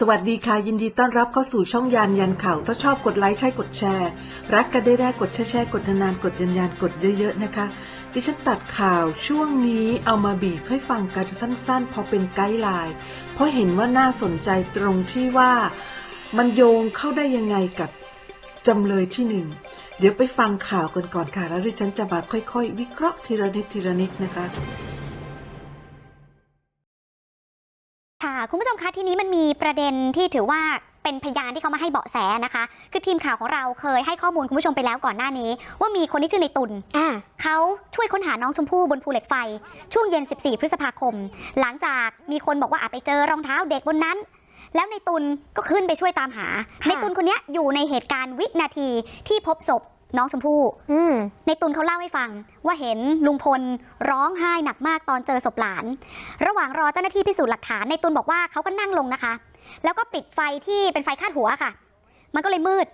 สวัสดีค่ะ ยินดีต้อนรับเข้าสู่ช่องยานยันข่าว ถ้าชอบกดไลค์ใช่กดแชร์ รักกันได้ได้กดแชร์แชร์กดนานๆกดยันยันกดเยอะๆนะคะ ดิฉันตัดข่าวช่วงนี้เอามาบีบให้ฟังกันสั้นๆ พอเป็นไกด์ไลน์ เพราะเห็นว่าน่าสนใจตรงที่ว่ามันโยงเข้าได้ยังไงกับจำเลยที่หนึ่งเดี๋ยวไปฟังข่าวกันก่อนค่ะ แล้วดิฉันจะมาค่อย ๆ วิเคราะห์ทีละนิดทีละนิดนะคะ ค่ะคุณผู้ชมคะทีนี้มันมีประเด็นที่ถือว่าเป็นพยานที่เขามาให้เบาะแสนะคะ คือทีมข่าวของเราเคยให้ข้อมูลคุณผู้ชมไปแล้วก่อนหน้านี้ ว่ามีคนที่ชื่อในตุลอ่าเขาช่วยค้นหาน้องชมพู่บนภูเหล็กไฟ ช่วงเย็น 14 พฤษภาคม หลังจากมีคนบอกว่าอาจไปเจอรองเท้าเด็กบนนั้น แล้วในตุลก็ขึ้นไปช่วยตามหา ในตุลคนเนี้ยอยู่ในเหตุการณ์วินาทีที่พบศพ น้องชมพู่อืมในตุลเขาเล่าให้ฟังว่าเห็นลุงพลร้องไห้หนักมากตอนเจอศพหลาน ระหว่างรอเจ้าหน้าที่พิสูจน์หลักฐานในตุลบอกว่าเขาก็นั่งลงนะคะ แล้วก็ปิดไฟที่เป็นไฟคาดหัวค่ะ มันก็เลยมืด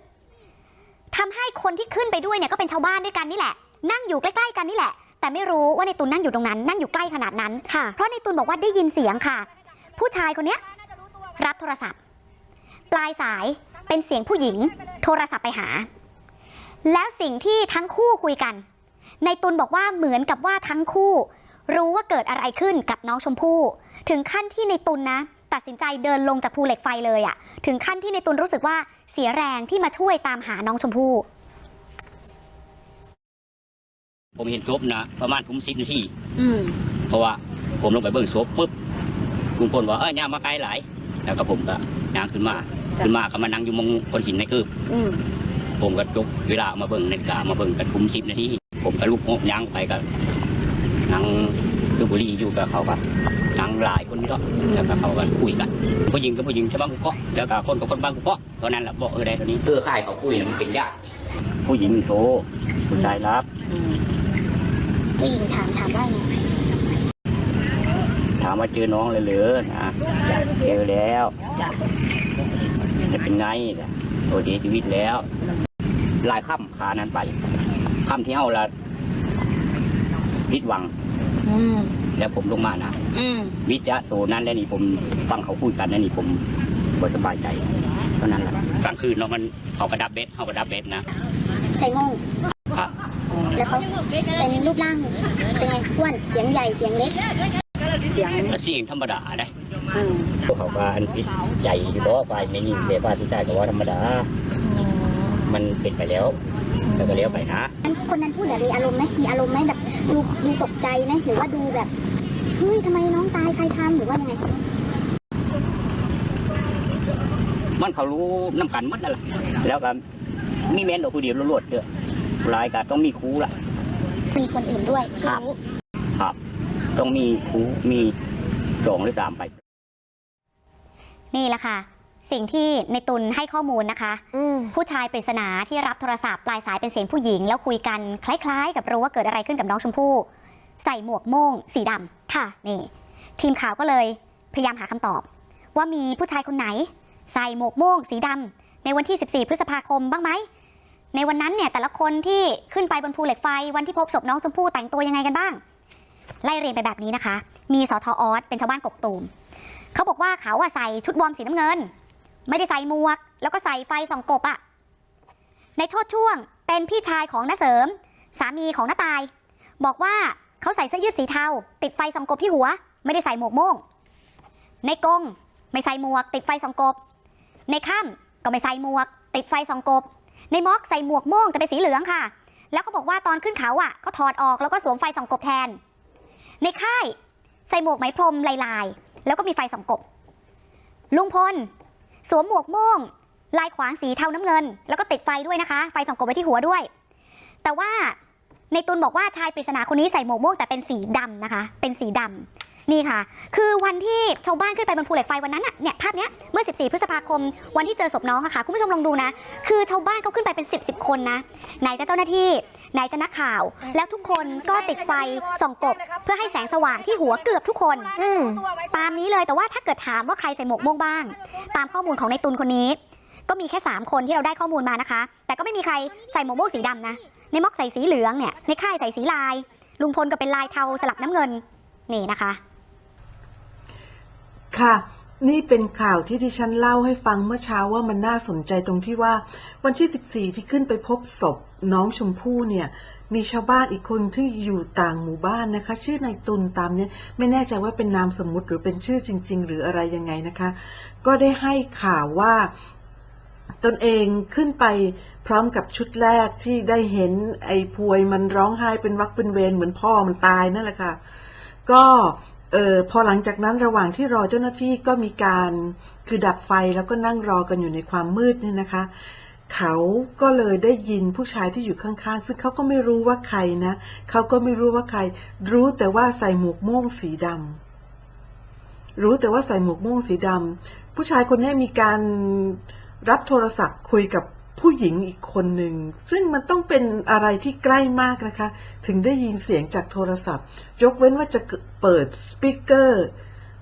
ทำให้คนที่ขึ้นไปด้วยเนี่ยก็เป็นชาวบ้านด้วยกันนี่แหละ นั่งอยู่ใกล้ๆกันนี่แหละ แต่ไม่รู้ว่าในตุลนั่งอยู่ตรงนั้น นั่งอยู่ใกล้ขนาดนั้นค่ะเพราะในตุลบอกว่าได้ยินเสียงค่ะ ผู้ชายคนเนี้ยรับโทรศัพท์ ปลายสายเป็นเสียงผู้หญิง โทรศัพท์ไปหา แล้วสิ่งที่ทั้งคู่คุยกัน ในตุลบอกว่าเหมือนกับว่าทั้งคู่ รู้ว่าเกิดอะไรขึ้นกับน้องชมพู่ ถึงขั้นที่ในตุลนะ ตัดสินใจเดินลงจากภูเหล็กไฟเลยอะถึงขั้นที่ในตุลรู้สึกว่าเสียแรงที่มาช่วยตามหาน้องชมพู่ ผมเห็นศพนะประมาณทุ่มสิบนาทีอืมเพราะว่าผมลงไปเบิ่งศพปุ๊บลุงพลว่าเอ้ยย่างมาไกลหลายแล้วก็ผมก็ย่างขึ้นมา ขึ้นมาก็มานั่งอยู่มองคนหินในคืบอืม ผมก็จกเวลามาเบิ่งนาฬิกามาเบิ่งกันทุ่มสิบนาทีผมก็ลุกงบย่างไปก็นั่งดูบุหรี่อยู่กับเขาก็นั่งหลายคนนี่ก็แล้วก็เขาก็คุยกันผู้หญิงกับผู้หญิงชาวบ้านกุเกาะแล้วก็คนกับคนบ้านกุเกาะตอนนั้นแหละบอกเออได้ตอนนี้เออค่ายเขาคุยน่ะมันเป็นญาติผู้หญิงโทรผู้ชายรับผู้หญิงถามถามว่าไงถามว่าเจอน้องเลยเหรือนะเจอแล้วจะเป็นไงล่ะ โอ้เสียชีวิตแล้วหลายค่ำขานั้นไปค่ำที่เอาละพิดหวัง อืมแล้วผมลงมานะอืมวิทยาโตนั้นแล้วนี่ผมฟังเขาพูดกันแล้วนี่ผมบ่สบายใจเท่านั้นแหละกลางคืนเนาะมันเขากระดับเบ็ดเขากระดับเบ็ดนะใส่โม่งครับแล้วเขาเป็นรูปร่างเป็นไงอ้วนเสียงใหญ่เสียงเล็กเสียง ก็เสียงธรรมดาได้ เขาว่าอันพิษใหญ่อยู่บ่ไปในนี่เสียบ้านที่ใต้ก็ว่าธรรมดา มันเป็นไปแล้วแล้วก็เลี้ยวไปนะคนนั้นพูดแบบมีอารมณ์ไหมมีอารมณ์ไหมแบบดูดูตกใจไหมหรือว่าดูแบบเฮ้ยทำไมน้องตายใครทำหรือว่ายังไงมันเขารู้น้ำกันหมัดนั่นแหละแล้วก็มีแม่นดอกผู้เดียวรวดๆเถอะรายก็ต้องมีครูละมีคนอื่นด้วยที่รู้ครับ ต้องมีครูมีสองหรือสามไป นี่แหละค่ะ สิ่งที่ในตุลให้ข้อมูลนะคะอืมผู้ชายปริศนาที่รับโทรศัพท์ปลายสายเป็นเสียงผู้หญิง แล้วคุยกันคล้ายๆ กับรู้ว่าเกิดอะไรขึ้นกับน้องชมพู่ ใส่หมวกโม่ง สีดำค่ะนี่ ทีมข่าวก็เลยพยายามหาคำตอบ ว่ามีผู้ชายคนไหน ใส่หมวกโม่ง สีดำในวันที่ 14 พฤษภาคมบ้างไหมในวันนั้นเนี่ยแต่ละคนที่ขึ้นไปบนภูเหล็กไฟวันที่พบศพน้องชมพู่แต่งตัวยังไงกันบ้าง ไล่เรียงไปแบบนี้นะคะ มีสทออสเป็นชาวบ้านกกตูม เขาบอกว่าเขาอะใส่ชุดวอร์มสีน้ำเงิน ไม่ได้ใส่หมวก แล้วก็ใส่ไฟส่องกบอะในโชดช่วงเป็นพี่ชายของน้าเสริม สามีของน้าตาย บอกว่าเขาใส่เสื้อยืดสีเทา ติดไฟส่องกบที่หัว ไม่ได้ใส่หมวกโม่ง ในกงไม่ใส่หมวก ติดไฟส่องกบ ในค่ำก็ไม่ใส่หมวก ติดไฟส่องกบ ในม็อกใส่หมวกโม่งแต่เป็นสีเหลืองค่ะ แล้วเขาบอกว่าตอนขึ้นเขาอะเขาถอดออกแล้วก็สวมไฟส่องกบแทน ในค่ายใส่หมวกไหมพรมลายๆ แล้วก็มีไฟสองกบ ลุงพล สวมหมวกโม่งลายขวางสีเทาน้ำเงิน แล้วก็ติดไฟด้วยนะคะ ไฟสองกบไว้ที่หัวด้วย แต่ว่าในตุลบอกว่าชายปริศนาคนนี้ใส่หมวกโม่งแต่เป็นสีดำนะคะ เป็นสีดำนี่ค่ะ คือวันที่ชาวบ้านขึ้นไปบนภูเหล็กไฟวันนั้นน่ะเนี่ยภาพเนี้ยเมื่อ 14 พฤษภาคม วันที่เจอศพน้องอะค่ะ คุณผู้ชมลองดูนะ คือชาวบ้านเขาขึ้นไปเป็น 10 10 คนนะ ไหนจะเจ้าหน้าที่ ไหนจะนักข่าว แล้วทุกคนก็ติดไฟส่องกบ เพื่อให้แสงสว่างที่หัวเกือบทุกคน อืมตามนี้เลยแต่ว่าถ้าเกิดถามว่าใครใส่หมวกม่งบ้าง ตามข้อมูลของในตุลคนนี้ ก็มีแค่ 3 คนที่เราได้ข้อมูลมานะคะ แต่ก็ไม่มีใครใส่หมวกม่งสีดำนะในม็อกใส่สีเหลืองเนี่ยในค่ายใส่สีลาย ลุงพลก็เป็นลายเทาสลับน้ำเงินนี่นะคะ ค่ะ นี่เป็นข่าวที่ดิฉันเล่าให้ฟังเมื่อเช้าว่ามันน่าสนใจตรงที่ว่า วันที่ 14 ที่ขึ้นไปพบศพน้องชมพู่เนี่ย มีชาวบ้านอีกคนที่อยู่ต่างหมู่บ้านนะคะ ชื่อนายตุลตามเนี่ยไม่แน่ใจว่าเป็นนามสมมุติหรือเป็นชื่อจริง ๆ หรืออะไรยังไงนะคะ ก็ได้ให้ข่าวว่าตนเองขึ้นไปพร้อมกับชุดแรกที่ได้เห็นไอ้พวยมันร้องไห้เป็นวักเป็นเวรเหมือนพ่อมันตายนั่นแหละค่ะ ก็ เออพอหลังจากนั้นระหว่างที่รอเจ้าหน้าที่ก็มีการคือดับไฟแล้วก็นั่งรอกันอยู่ในความมืดเนี่ยนะคะ เขาก็เลยได้ยินผู้ชายที่อยู่ข้างๆ ซึ่งเขาก็ไม่รู้ว่าใครนะเขาก็ไม่รู้ว่าใคร รู้แต่ว่าใส่หมวกม่วงสีดำรู้แต่ว่าใส่หมวกม่วงสีดำผู้ชายคนนี้มีการรับโทรศัพท์คุยกับ ผู้หญิงอีกคนหนึ่ง ซึ่งมันต้องเป็นอะไรที่ใกล้มากนะคะ ถึงได้ยินเสียงจากโทรศัพท์ ยกเว้นว่าจะเปิดสปีกเกอร์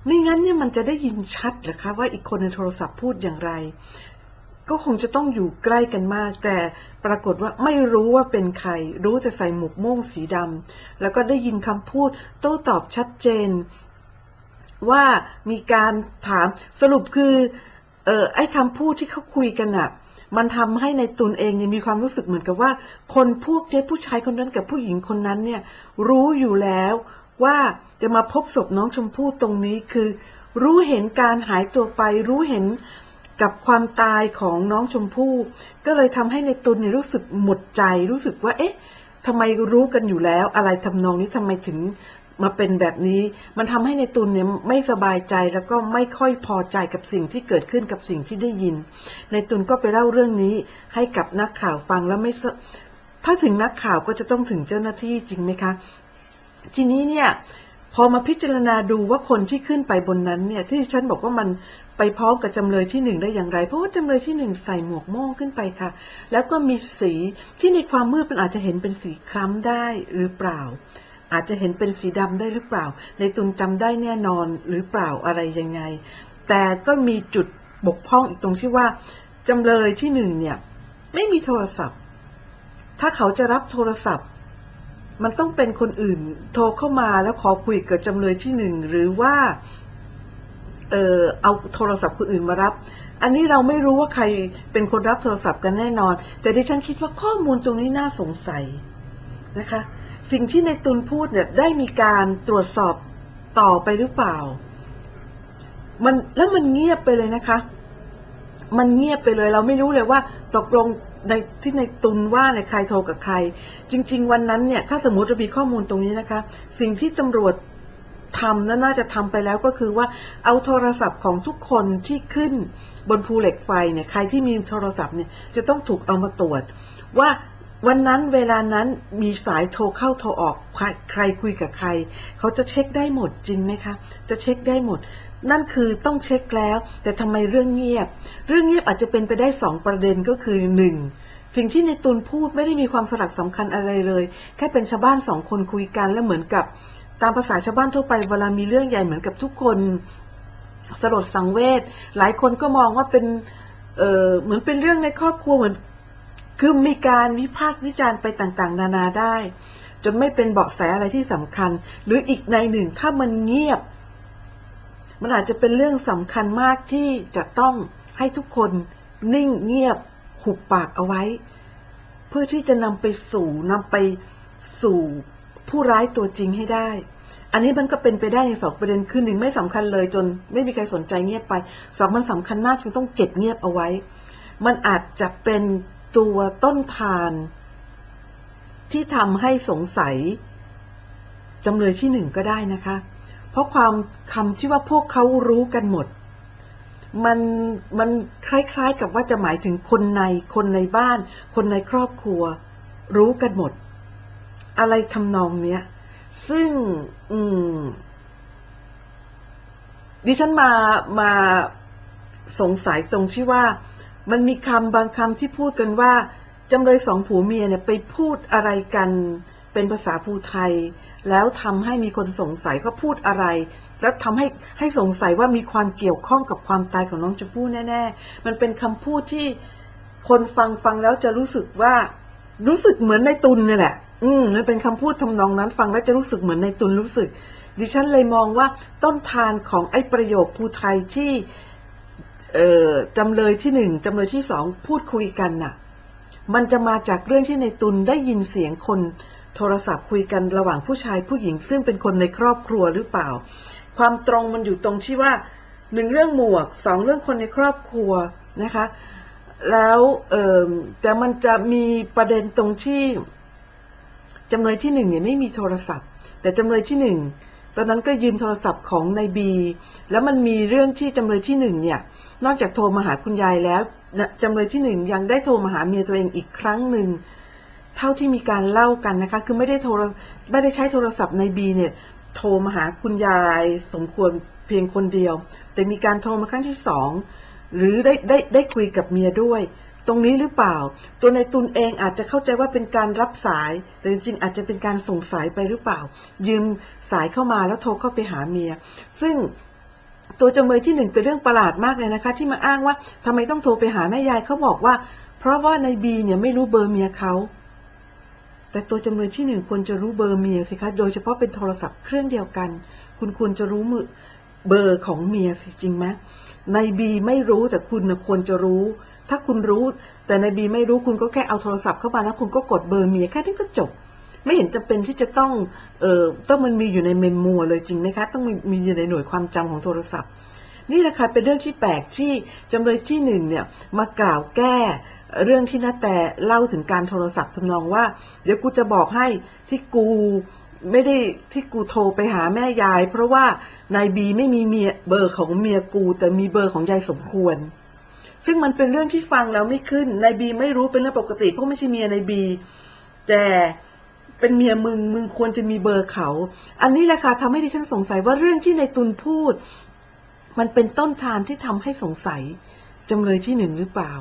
ไม่งั้นเนี่ยมันจะได้ยินชัดหรอคะว่าอีกคนในโทรศัพท์พูดอย่างไร ก็คงจะต้องอยู่ใกล้กันมาก แต่ปรากฏว่าไม่รู้ว่าเป็นใคร รู้แต่ใส่หมวกโม่งสีดำแล้วก็ได้ยินคำพูด โต้ตอบชัดเจน ว่ามีการถามสรุปคือ เออไอ้คำพูดที่เขาคุยกันอะ มันทำให้ในตุนเองเนี่ยมีความรู้สึกเหมือนกับว่า คนพวกนี้ผู้ชายคนนั้นกับผู้หญิงคนนั้นเนี่ยรู้อยู่แล้วว่าจะมาพบศพน้องชมพู่ตรงนี้คือ รู้เห็นการหายตัวไป รู้เห็นกับความตายของน้องชมพู่ ก็เลยทำให้ในตุนเนี่ยรู้สึกหมดใจรู้สึกว่า เอ๊ะ ทำไมรู้กันอยู่แล้ว อะไรทำนองนี้ทำไมถึงมาเป็นแบบนี้ มันทำให้ในตุนเนี่ยไม่สบายใจแล้วก็ไม่ค่อยพอใจกับสิ่งที่เกิดขึ้นกับสิ่งที่ได้ยิน ในตุนก็ไปเล่าเรื่องนี้ให้กับนักข่าวฟังแล้วไม่ถ้าถึงนักข่าวก็จะต้องถึงเจ้าหน้าที่จริงไหมคะ ทีนี้เนี่ยพอมาพิจารณาดูว่าคนที่ขึ้นไปบนนั้นเนี่ยที่ฉันบอกว่ามัน ไปพร้อมกับจำเลยที่หนึ่งได้อย่างไร เพราะว่าจำเลยที่หนึ่งใส่หมวกโม่งขึ้นไปค่ะ แล้วก็มีสีที่ในความมืดมันอาจจะเห็นเป็นสีคล้ำได้หรือเปล่า อาจจะเห็นเป็นสีดำได้หรือเปล่า ในตุนจำได้แน่นอนหรือเปล่าอะไรยังไง แต่ก็มีจุดบกพร่องอีกตรงที่ว่าจำเลยที่หนึ่งเนี่ยไม่มีโทรศัพท์ ถ้าเขาจะรับโทรศัพท์มันต้องเป็นคนอื่นโทรเข้ามาแล้วขอคุยกับจำเลยที่หนึ่งหรือว่า เออเอาโทรศัพท์คนอื่นมารับ อันนี้เราไม่รู้ว่าใครเป็นคนรับโทรศัพท์กันแน่นอน แต่ดิฉันคิดว่าข้อมูลตรงนี้น่าสงสัยนะคะ สิ่งที่ในตุนพูดเนี่ยได้มีการตรวจสอบต่อไปหรือเปล่า มันแล้วมันเงียบไปเลยนะคะ มันเงียบไปเลย เราไม่รู้เลยว่าตกลงในที่ในตุนว่าในยใครโทรกับใคร จริง ๆ วันนั้นเนี่ย ถ้าสมมติเรามีข้อมูลตรงนี้นะคะ สิ่งที่ตำรวจ ทำและน่าจะทำไปแล้วก็คือว่าเอาโทรศัพท์ของทุกคนที่ขึ้นบนภูเหล็กไฟเนี่ยใครที่มีโทรศัพท์เนี่ยจะต้องถูกเอามาตรวจ ว่าวันนั้นเวลานั้นมีสายโทรเข้าโทรออกใครใครคุยกับใคร เขาจะเช็คได้หมดจริงไหมคะ จะเช็คได้หมด นั่นคือต้องเช็คแล้ว แต่ทำไมเรื่องเงียบ เรื่องเงียบอาจจะเป็นไปได้สองประเด็นก็คือหนึ่งสิ่งที่ในตูนพูดไม่ได้มีความสลักสำคัญอะไรเลย แค่เป็นชาวบ้านสองคนคุยกันแล้วเหมือนกับ ตามภาษาชาวบ้านทั่วไปเวลามีเรื่องใหญ่เหมือนกับทุกคนสลดสังเวชหลายคนก็มองว่าเป็นเเหมือนเป็นเรื่องในครอบครัวเหมือนคือมีการวิพากษ์วิจารณ์ไปต่างๆ นานาได้ จนไม่เป็นเบาะแสอะไรที่สำคัญ หรืออีกในหนึ่งถ้ามันเงียบ มันอาจจะเป็นเรื่องสำคัญมากที่จะต้องให้ทุกคนนิ่งเงียบหุบปากเอาไว้ เพื่อที่จะนำไปสู่นำไปสู่ ผู้ร้ายตัวจริงให้ได้ อันนี้มันก็เป็นไปได้ในสองประเด็นคือหนึ่งไม่สำคัญเลยจนไม่มีใครสนใจเงียบไปสองมันสำคัญมากจนต้องเก็บเงียบเอาไว้ มันอาจจะเป็นตัวต้นทาน ที่ทำให้สงสัยจำเลยที่หนึ่งก็ได้นะคะ เพราะความคำที่ว่าพวกเขารู้กันหมดมันมันคล้ายๆกับว่าจะหมายถึงคนในคนในบ้าน คนในครอบครัว รู้กันหมด อะไรทำนองเนี้ย ซึ่ง อืม ดิฉันมามาสงสัยตรงที่ว่า มันมีคำบางคำที่พูดกันว่าจำเลยสองผัวเมียเนี่ยไปพูดอะไรกันเป็นภาษาภูไทย แล้วทำให้มีคนสงสัยเขาพูดอะไร แล้วทำให้ให้สงสัยว่ามีความเกี่ยวข้องกับความตายของน้องชมพู่แน่ ๆ มันเป็นคำพูดที่คนฟังฟังแล้วจะรู้สึกว่า รู้สึกเหมือนในตุนนี่แหละ อืมมันเป็นคำพูดทำนองนั้น ฟังแล้วจะรู้สึกเหมือนในตุนรู้สึก ดิฉันเลยมองว่าต้นทานของไอ้ประโยคภูไทยที่เออจำเลยที่หนึ่งจำเลยที่สองพูดคุยกันน่ะ มันจะมาจากเรื่องที่ในตุนได้ยินเสียงคนโทรศัพท์คุยกันระหว่างผู้ชายผู้หญิง ซึ่งเป็นคนในครอบครัวหรือเปล่า ความตรงมันอยู่ตรงที่ว่าหนึ่งเรื่องหมวกสองเรื่องคนในครอบครัวนะคะ แล้วแต่มันจะมีประเด็นตรงที่ จำเลยที่หนึ่งเนี่ยไม่มีโทรศัพท์ แต่จำเลยที่หนึ่งตอนนั้นก็ยืมโทรศัพท์ของนายบี แล้วมันมีเรื่องที่จำเลยที่หนึ่งเนี่ย นอกจากโทรมาหาคุณยายแล้วจำเลยที่หนึ่งยังได้โทรมาหาเมียตัวเองอีกครั้งหนึ่งเท่าที่มีการเล่ากันนะคะ คือไม่ได้โทรไม่ได้ใช้โทรศัพท์ในบีเนี่ย โทรมาหาคุณยายสมควรเพียงคนเดียว แต่มีการโทรมาครั้งที่สองหรือได้ได้ได้คุยกับเมียด้วย ตรงนี้หรือเปล่า ตัวในตุนเองอาจจะเข้าใจว่าเป็นการรับสาย แต่จริงๆอาจจะเป็นการส่งสายไปหรือเปล่า ยืมสายเข้ามาแล้วโทรเข้าไปหาเมีย ซึ่งตัวจำเลยที่หนึ่งเป็นเรื่องประหลาดมากเลยนะคะ ที่มาอ้างว่าทำไมต้องโทรไปหาแม่ยายเขาบอกว่า เพราะว่าในบีเนี่ยไม่รู้เบอร์เมียเขาแต่ตัวจำเลยที่หนึ่งควรจะรู้เบอร์เมียสิคะ โดยเฉพาะเป็นโทรศัพท์เครื่องเดียวกัน คุณควรจะรู้มือเบอร์ของเมียสิจริงไหมในบีไม่รู้แต่คุณนะควรจะรู้ ถ้าคุณรู้แต่ในบีไม่รู้คุณก็แค่เอาโทรศัพท์เข้ามาแล้วคุณก็กดเบอร์เมียแค่นี้ก็จบ ไม่เห็นจำเป็นที่จะต้องเอ่อต้องมันมีอยู่ในเมมมัวเลยจริงไหมคะ ต้องมีมีอยู่ในหน่วยความจำของโทรศัพท์ นี่แหละค่ะเป็นเรื่องที่แปลกที่จำเลยที่หนึ่งเนี่ยมากล่าวแก้เรื่องที่นาแต่เล่าถึงการโทรศัพท์ทำนองว่า เดี๋ยวกูจะบอกให้ที่กูไม่ได้ที่กูโทรไปหาแม่ยาย เพราะว่านายบีไม่มีเมียเบอร์ของเมียกู แต่มีเบอร์ของยายสมควร ซึ่งมันเป็นเรื่องที่ฟังแล้วไม่ขึ้นนายบีไม่รู้เป็นเรื่องปกติเพราะไม่ใช่เมียนายบี แต่เป็นเมียมึงมึงควรจะมีเบอร์เขา อันนี้แหละค่ะทำให้ดิฉันสงสัยว่าเรื่องที่นายตุลพูด มันเป็นต้นทานที่ทำให้สงสัยจำเลยที่หนึ่งหรือเปล่า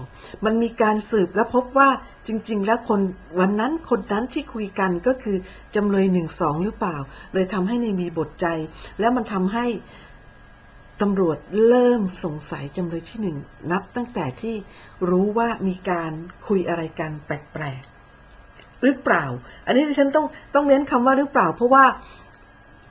มันมีการสืบและพบว่าจริง ๆ แล้วคนวันนั้นคนนั้นที่คุยกันก็คือจำเลยหนึ่งสองหรือเปล่า เลยทำให้ในมีบทใจ แล้วมันทำให้ ตำรวจเริ่มสงสัยจำเลยที่หนึ่งนับตั้งแต่ที่รู้ว่ามีการคุยอะไรกันแปลกๆหรือเปล่า อันนี้ดิฉันต้องต้องเน้นคำว่าหรือเปล่า เพราะว่า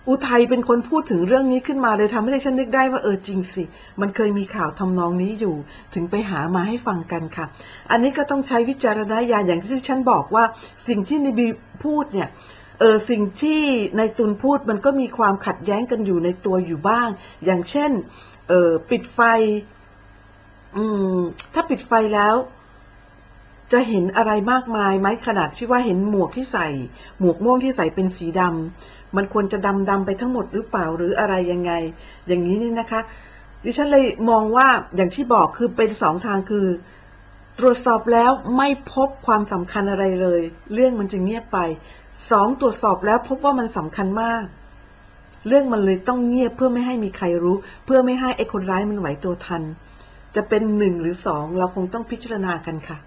อุทัยเป็นคนพูดถึงเรื่องนี้ขึ้นมาเลยทำให้ดิฉันนึกได้ว่าเออจริงสิ มันเคยมีข่าวทำนองนี้อยู่ ถึงไปหามาให้ฟังกันค่ะ อันนี้ก็ต้องใช้วิจารณญาณอย่างที่ฉันบอกว่าสิ่งที่นบีพูดเนี่ย เออสิ่งที่ในายตุนพูดมันก็มีความขัดแย้งกันอยู่ในตัวอยู่บ้าง อย่างเช่น เออปิดไฟ อืม ถ้าปิดไฟแล้ว จะเห็นอะไรมากมายไหมขนาดที่ว่าเห็นหมวกที่ใส่ หมวกม่วงที่ใส่เป็นสีดำมันควรจะดำดำไปทั้งหมดหรือเปล่าหรืออะไรยังไง อย่างนี้นี่นะคะ ดิฉันเลยมองว่าอย่างที่บอกคือเป็นสองทางคือ ตรวจสอบแล้วไม่พบความสำคัญอะไรเลย เรื่องมันจึงเงียบไป สองตรวจสอบแล้วพบว่ามันสำคัญมาก เรื่องมันเลยต้องเงียบเพื่อไม่ให้มีใครรู้ เพื่อไม่ให้ไอ้คนร้ายมันไหวตัวทัน จะเป็นหนึ่งหรือสองเราคงต้องพิจารณากันค่ะ